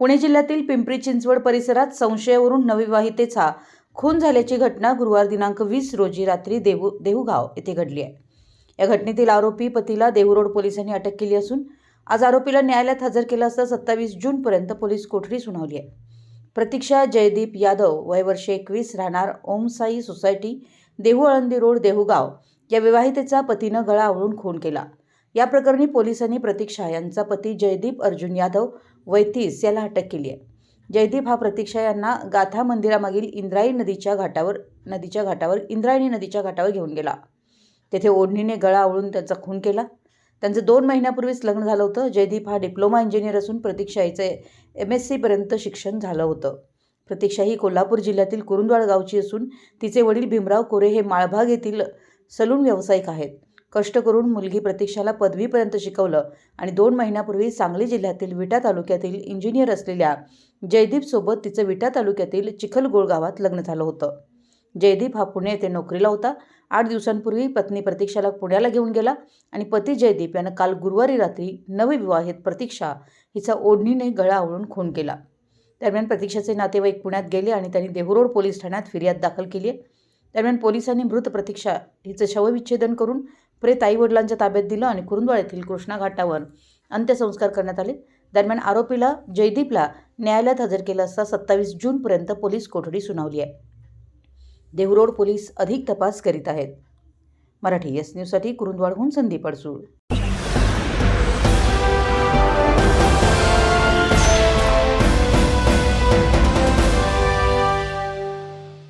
पुणे जिल्ह्यातील पिंपरी चिंचवड परिसरात संशयावरून नवविवाहितेचा खून झाल्याची घटना गुरुवार दिनांक वीस रोजी रात्री देहू देहूगाव येथे घडली आहे. या घटनेतील आरोपी पतीला देहू रोड पोलिसांनी अटक केली असून आज आरोपीला न्यायालयात हजर केलं असता सत्तावीस जूनपर्यंत पोलीस कोठडी सुनावली आहे. प्रतीक्षा जयदीप यादव वय वर्षे एकवीस राहणार ओमसाई सोसायटी देहू आळंदी रोड देहूगाव या विवाहितेचा पतीनं गळा आवळून खून केला. या प्रकरणी पोलिसांनी प्रतीक्षा यांचा पती जयदीप अर्जुन यादव वैतीस याला अटक केली आहे. जयदीप हा प्रतीक्षा यांना गाथा मंदिरामागील इंद्रायणी नदीच्या घाटावर नदीच्या घाटावर इंद्रायणी नदीच्या घाटावर घेऊन गेला. तेथे ओढणीने गळा आवळून त्यांचा खून केला. त्यांचं दोन महिन्यापूर्वीच लग्न झालं होतं. जयदीप हा डिप्लोमा इंजिनियर असून प्रतीक्षा हिचं एम एस सीपर्यंत शिक्षण झालं होतं. प्रतीक्षा ही कोल्हापूर जिल्ह्यातील कुरुंदवाड गावची असून तिचे वडील भीमराव कोरे हे माळभाग येथील सलून व्यावसायिक आहेत. कष्ट करून मुलगी प्रतीक्षाला पदवीपर्यंत शिकवलं आणि दोन महिन्यापूर्वी सांगली जिल्ह्यातील विटा तालुक्यातील इंजिनियर असलेल्या जयदीपसोबत तिचं विटा तालुक्यातील चिखलगोळ गावात लग्न झालं होतं. जयदीप हा पुणे येथे नोकरीला होता. आठ दिवसांपूर्वी पत्नी प्रतीक्षाला पुण्याला घेऊन गेला आणि पती जयदीप यानं काल गुरुवारी रात्री नवविवाहित प्रतीक्षा हिचा ओढणीने गळा आवळून खून केला. दरम्यान प्रतीक्षाचे नातेवाईक पुण्यात गेले आणि त्यांनी देहूरोड पोलीस ठाण्यात फिर्याद दाखल केली आहे. दरम्यान पोलिसांनी मृत प्रतीक्षा हिचं शवविच्छेदन करून प्रेत आईवडिलांच्या ताब्यात दिलं आणि कुरुंदवाड येथील कृष्णा घाटावर अंत्यसंस्कार करण्यात आले. दरम्यान आरोपीला जयदीपला न्यायालयात हजर केलं असता सत्तावीस जूनपर्यंत पोलीस कोठडी सुनावली आहे. देवरोड पोलीस अधिक तपास करीत आहेत. मराठी एस न्यूजसाठी कुरुंदवाडहून संदीप अडसूळ.